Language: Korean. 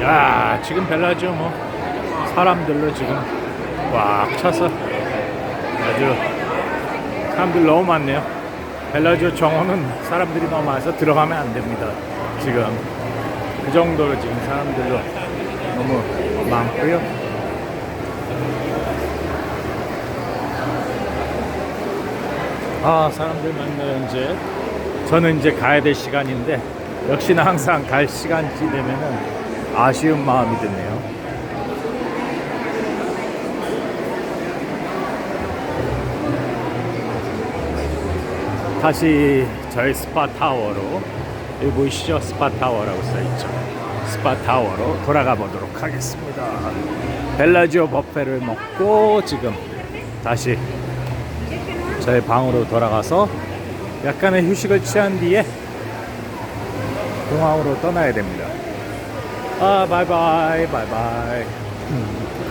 야 지금 벨라지오 뭐 사람들로 지금 꽉 차서 아주 사람들 너무 많네요. 벨라지오 정원은 사람들이 너무 많아서 들어가면 안 됩니다. 지금 그 정도로 지금 사람들로 너무 많고요. 아 사람들 많네요 이제 저는 이제 가야 될 시간인데 역시나 항상 갈 시간이 되면은 아쉬운 마음이 드네요. 다시 저희 스파 타워로 여기 보이시죠? 스파 타워라고 써있죠. 스파 타워로 돌아가 보도록 하겠습니다. 벨라지오 버페를 먹고 지금 다시 저희 방으로 돌아가서 약간의 휴식을 취한 뒤에 공항으로 떠나야 됩니다. 아, 바이바이, 바이바이. Là tốt